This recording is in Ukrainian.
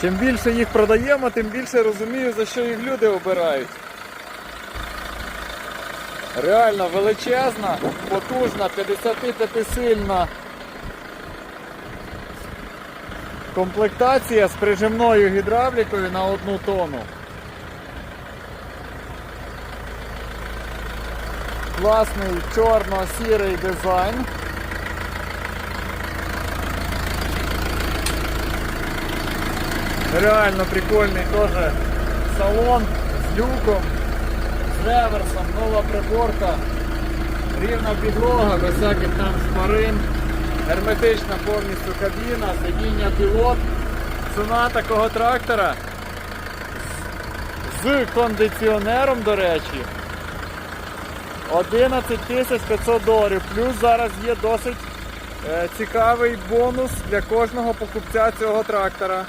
Чим більше їх продаємо, тим більше розумію, за що їх люди обирають. Реально величезна, потужна, 55-сильна комплектація з прижимною гідравлікою на одну тону. Класний чорно-сірий дизайн. Реально прикольний теж салон з люком, з реверсом, нова приборка, рівна підлога, без всяких там шпарин, герметична повністю кабіна, сидіння пілот. Ціна такого трактора з- кондиціонером, до речі, 11 500 доларів. Плюс зараз є досить е, цікавий бонус для кожного покупця цього трактора.